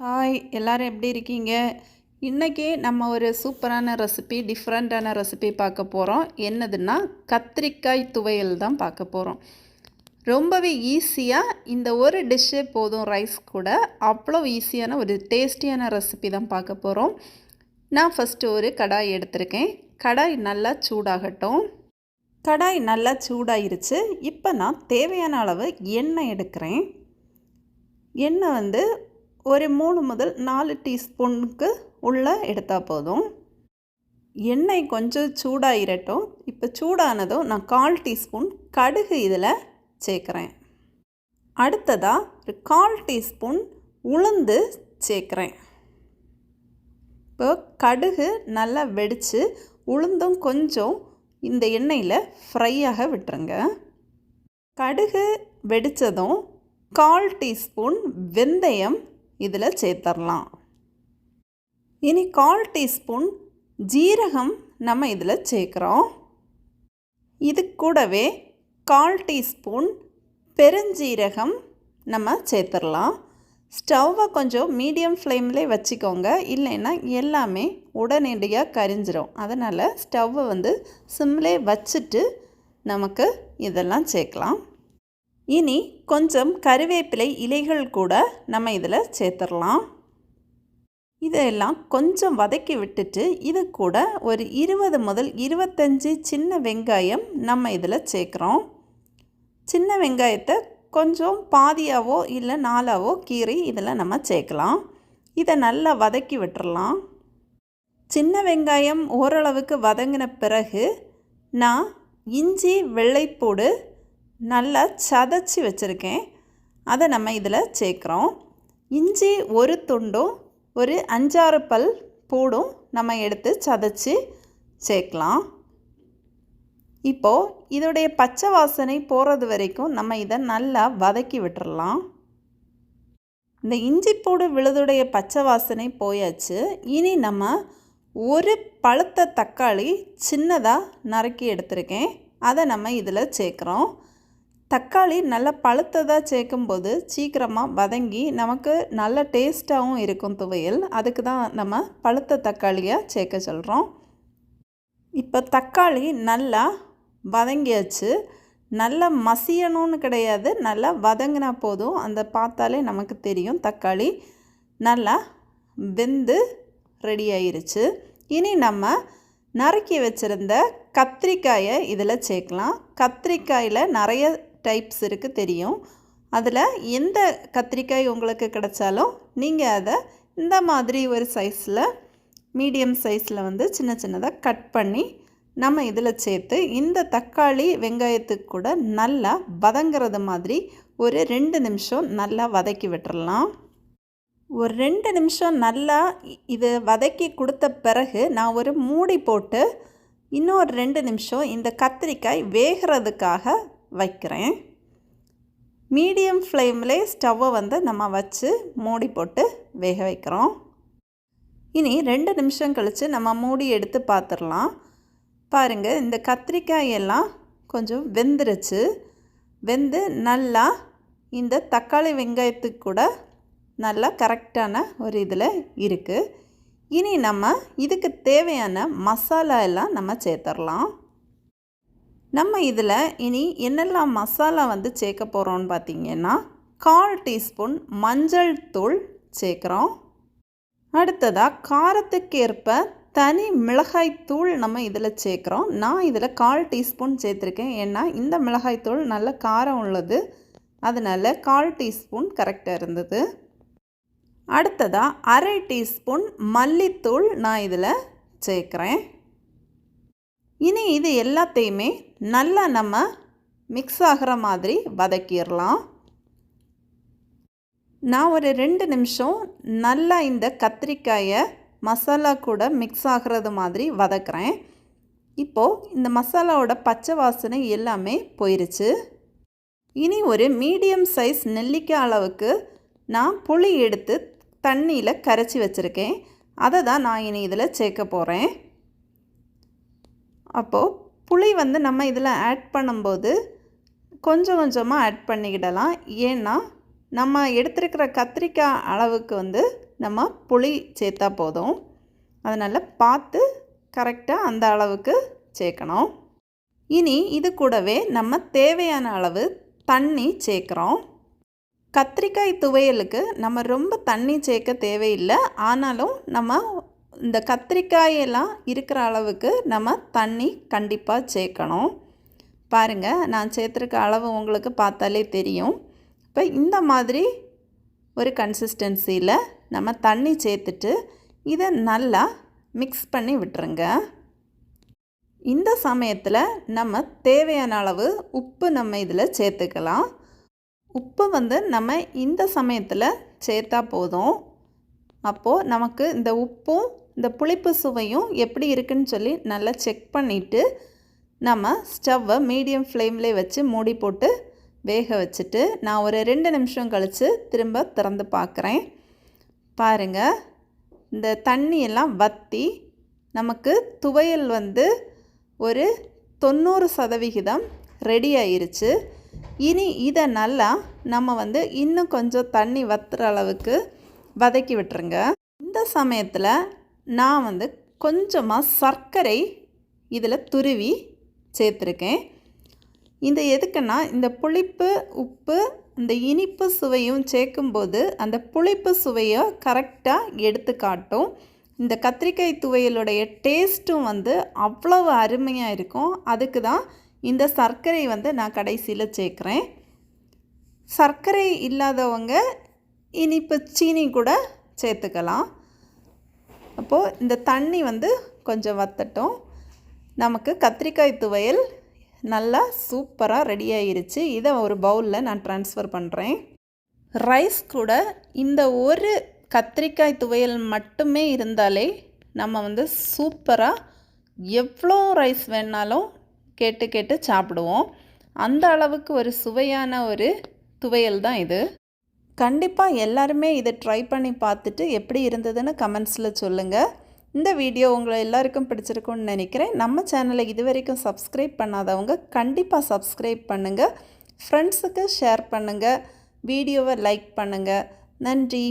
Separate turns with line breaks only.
Hi எல்லோரும் எப்படி இருக்கீங்க? இன்றைக்கி நம்ம ஒரு சூப்பரான ரெசிபி டிஃப்ரெண்ட்டான ரெசிபி பார்க்க போகிறோம் என்னதுன்னா கத்திரிக்காய் துவையல் தான் பார்க்க போகிறோம் ரொம்பவே ஈஸியாக இந்த ஒரு டிஷ்ஷே போதும் ரைஸ் கூட அவ்வளோ ஈஸியான ஒரு டேஸ்டியான ரெசிபி தான் பார்க்க போகிறோம் நான் ஃபஸ்ட்டு ஒரு கடாய் எடுத்திருக்கேன். கடாய் நல்லா சூடாகட்டும். கடாய் நல்லா சூடாயிருச்சு. இப்போ நான் தேவையான அளவு எண்ணெய் எடுக்கிறேன். எண்ணெய் வந்து ஒரு மூணு முதல் நாலு டீஸ்பூனுக்கு உள்ளே எடுத்தால் போதும். எண்ணெய் கொஞ்சம் சூடாயிரட்டும். இப்போ சூடானதும் நான் கால் டீஸ்பூன் கடுகு இதில் சேர்க்குறேன். அடுத்ததாக ஒரு கால் டீஸ்பூன் உளுந்து சேர்க்குறேன். இப்போ கடுகு நல்லா வெடித்து உளுந்தும் கொஞ்சம் இந்த எண்ணெயில் ஃப்ரையாக விட்டுருங்க. கடுகு வெடித்ததும் கால் டீஸ்பூன் வெந்தயம் இதில் சேர்த்துடலாம் இனி கால் டீஸ்பூன் ஜீரகம் நம்ம இதில் சேர்க்குறோம். இது கூடவே கால் டீஸ்பூன் பெருஞ்சீரகம் நம்ம சேர்த்துடலாம் ஸ்டவ்வை கொஞ்சம் மீடியம் ஃப்ளேம்லே வச்சுக்கோங்க. இல்லைன்னா எல்லாமே உடனடியாக கரிஞ்சிரும். அதனால் ஸ்டவ்வை வந்து சிம்லே வச்சுட்டு நமக்கு இதெல்லாம் சேர்க்கலாம். இனி கொஞ்சம் கருவேப்பிலை இலைகள் கூட நம்ம இதில் சேர்த்துடலாம். இதெல்லாம் கொஞ்சம் வதக்கி விட்டுட்டு இது கூட ஒரு இருபது முதல் இருபத்தஞ்சி சின்ன வெங்காயம் நம்ம இதில் சேர்க்குறோம். சின்ன வெங்காயத்தை கொஞ்சம் பாதியாவோ இல்லை நாலாவோ கீறி இதில் நம்ம சேர்க்கலாம். இதை நல்லா வதக்கி விட்டுறலாம். சின்ன வெங்காயம் ஓரளவுக்கு வதங்கின பிறகு நான் இஞ்சி வெள்ளைப்பூடு நல்லா சதைச்சி வச்சுருக்கேன். அதை நம்ம இதில் சேர்க்குறோம். இஞ்சி ஒரு துண்டும் ஒரு அஞ்சாறு பல் பூடும் நம்ம எடுத்து சதச்சி சேர்க்கலாம். இப்போது இதோடைய பச்சை வாசனை போகிறது வரைக்கும் நம்ம இதை நல்லா வதக்கி விட்டுறலாம். இந்த இஞ்சி பூடு விழுதுடைய பச்சை வாசனை போயாச்சு. இனி நம்ம ஒரு பழுத்த தக்காளி சின்னதாக நறுக்கி எடுத்திருக்கேன். அதை நம்ம இதில் சேர்க்குறோம். தக்காளி நல்லா பழுத்ததாக சேர்க்கும்போது சீக்கிரமாக வதங்கி நமக்கு நல்ல டேஸ்ட்டாகவும் இருக்கும் துவையல். அதுக்கு தான் நம்ம பழுத்த தக்காளியை சேர்க்க சொல்கிறோம் இப்போ தக்காளி நல்லா வதங்கியாச்சு. நல்லா மசியணும்னு கிடையாது. நல்லா வதங்கினா போதும். அந்த பார்த்தாலே நமக்கு தெரியும். தக்காளி நல்லா வெந்து ரெடி ஆயிருச்சு. இனி நம்ம நறுக்கி வச்சுருந்த கத்திரிக்காயை இதில் சேர்க்கலாம். கத்திரிக்காயில் நிறைய டைப்ஸ் இருக்குது தெரியும். அதில் எந்த கத்திரிக்காய் உங்களுக்கு கிடைச்சாலும் நீங்கள் அதை இந்த மாதிரி ஒரு சைஸில் மீடியம் சைஸில் வந்து சின்ன சின்னதாக கட் பண்ணி நம்ம இதில் சேர்த்து இந்த தக்காளி வெங்காயத்துக்கு கூட நல்லா வதங்கிறது மாதிரி ஒரு ரெண்டு நிமிஷம் நல்லா வதக்கி விட்டுறலாம். ஒரு ரெண்டு நிமிஷம் நல்லா இது வதக்கி கொடுத்த பிறகு நான் ஒரு மூடி போட்டு இன்னொரு ரெண்டு நிமிஷம் இந்த கத்திரிக்காய் வேகிறதுக்காக வைக்கிறேன். மீடியம் ஃப்ளேமில் ஸ்டவ்வை வந்து நம்ம வச்சு மூடி போட்டு வேக வைக்கிறோம். இனி ரெண்டு நிமிஷம் கழித்து நம்ம மூடி எடுத்து பார்த்துடலாம் பாருங்கள் இந்த கத்திரிக்காய் எல்லாம் கொஞ்சம் வெந்துருச்சு. வெந்து நல்லா இந்த தக்காளி வெங்காயத்துக்கு கூட நல்லா கரெக்டான ஒரு இதில் இருக்குது இனி நம்ம இதுக்கு தேவையான மசாலா எல்லாம் நம்ம சேர்த்துடலாம் நம்ம இதில் இனி என்னெல்லாம் மசாலா வந்து சேர்க்க போகிறோம்னு பார்த்திங்கன்னா கால் டீஸ்பூன் மஞ்சள் தூள் சேர்க்குறோம். அடுத்ததாக காரத்துக்கேற்ப தனி மிளகாய் தூள் நம்ம இதில் சேர்க்குறோம். நான் இதில் கால் டீஸ்பூன் சேர்த்துருக்கேன். ஏன்னா இந்த மிளகாய் தூள் நல்ல காரம் உள்ளது. அதனால் கால் டீஸ்பூன் கரெக்டாக இருந்தது. அடுத்ததாக அரை டீஸ்பூன் மல்லித்தூள் நான் இதில் சேர்க்குறேன். இனி இது எல்லாத்தையுமே நல்லா நம்ம மிக்ஸ் ஆகிற மாதிரி வதக்கிடலாம். நான் ஒரு ரெண்டு நிமிஷம் நல்லா இந்த கத்திரிக்காயை மசாலா கூட மிக்ஸ் ஆகிறது மாதிரி வதக்குறேன். இப்போது இந்த மசாலாவோட பச்சை வாசனை எல்லாமே போயிருச்சு. இனி ஒரு மீடியம் சைஸ் நெல்லிக்காய் அளவுக்கு நான் புளி எடுத்து தண்ணியில் கரைச்சி வச்சுருக்கேன். அதை தான் நான் இனி இதில் சேர்க்க போகிறேன் அப்போது புளி வந்து நம்ம இதில் ஆட் பண்ணும்போது கொஞ்சம் கொஞ்சமாக ஆட் பண்ணிக்கிடலாம். ஏன்னா நம்ம எடுத்துருக்கிற கத்திரிக்காய் அளவுக்கு வந்து நம்ம புளி சேர்த்தா போதும். அதனால் பார்த்து கரெக்டாக அந்த அளவுக்கு சேர்க்கணும். இனி இது கூடவே நம்ம தேவையான அளவு தண்ணி சேர்க்குறோம். கத்திரிக்காய் துவையலுக்கு நம்ம ரொம்ப தண்ணி சேர்க்க தேவையில்லை. ஆனாலும் நம்ம இந்த கத்திரிக்காயெல்லாம் இருக்கிற அளவுக்கு நம்ம தண்ணி கண்டிப்பாக சேர்க்கணும். பாருங்கள் நான் சேர்த்துருக்க அளவு உங்களுக்கு பார்த்தாலே தெரியும். இப்போ இந்த மாதிரி ஒரு கன்சிஸ்டன்சியில் நம்ம தண்ணி சேர்த்துட்டு இதை நல்லா மிக்ஸ் பண்ணி விட்டுருங்க. இந்த சமயத்தில் நம்ம தேவையான அளவு உப்பு நம்ம இதில் சேர்த்துக்கலாம். உப்பு வந்து நம்ம இந்த சமயத்தில் சேர்த்தா போதும். அப்போது நமக்கு இந்த உப்பும் இந்த புளிப்பு சுவையும் எப்படி இருக்குன்னு சொல்லி நல்லா செக் பண்ணிவிட்டு நம்ம ஸ்டவ்வை மீடியம் ஃப்ளேம்லேயே வச்சு மூடி போட்டு வேக வச்சுட்டு நான் ஒரு ரெண்டு நிமிஷம் கழித்து திரும்ப திறந்து பார்க்குறேன். பாருங்கள் இந்த தண்ணியெல்லாம் வற்றி நமக்கு துவையல் வந்து ஒரு தொண்ணூறு சதவிகிதம் ரெடி ஆயிருச்சு. இனி இதை நல்லா நம்ம வந்து இன்னும் கொஞ்சம் தண்ணி வத்துற அளவுக்கு வதக்கி விட்டுருங்க. இந்த சமயத்தில் நான் வந்து கொஞ்சமாக சர்க்கரை இதில் துருவி சேர்த்துருக்கேன். இந்த எதுக்குன்னா இந்த புளிப்பு உப்பு இந்த இனிப்பு சுவையும் சேர்க்கும்போது அந்த புளிப்பு சுவையை கரெக்டாக எடுத்து காட்டும். இந்த கத்திரிக்காய் துவையலுடைய டேஸ்ட்டும் வந்து அவ்வளவு அருமையாக இருக்கும். அதுக்கு தான் இந்த சர்க்கரை வந்து நான் கடைசியில் சேர்க்குறேன். சர்க்கரை இல்லாதவங்க இனிப்பு சீனி கூட சேர்த்துக்கலாம். அப்போது இந்த தண்ணி வந்து கொஞ்சம் வத்தட்டும். நமக்கு கத்திரிக்காய் துவையல் நல்லா சூப்பராக ரெடி ஆயிருச்சு. இதை ஒரு பவுலில் நான் ட்ரான்ஸ்ஃபர் பண்ணுறேன் ரைஸ் கூட இந்த ஒரு கத்திரிக்காய் துவையல் மட்டுமே இருந்தாலே நம்ம வந்து சூப்பராக எவ்வளோ ரைஸ் வேணாலும் கேட்டு கேட்டு சாப்பிடுவோம். அந்த அளவுக்கு ஒரு சுவையான ஒரு துவையல் தான் இது. கண்டிப்பாக எல்லாருமே இதை ட்ரை பண்ணி பார்த்துட்டு எப்படி இருந்ததுன்னு கமெண்ட்ஸில் சொல்லுங்கள் இந்த வீடியோ உங்களை எல்லாருக்கும் பிடிச்சிருக்கும்னு நினைக்கிறேன். நம்ம சேனலை இது வரைக்கும் சப்ஸ்கிரைப் பண்ணாதவங்க கண்டிப்பாக சப்ஸ்கிரைப் பண்ணுங்கள் ஃப்ரெண்ட்ஸுக்கு ஷேர் பண்ணுங்கள் வீடியோவை லைக் பண்ணுங்கள் நன்றி.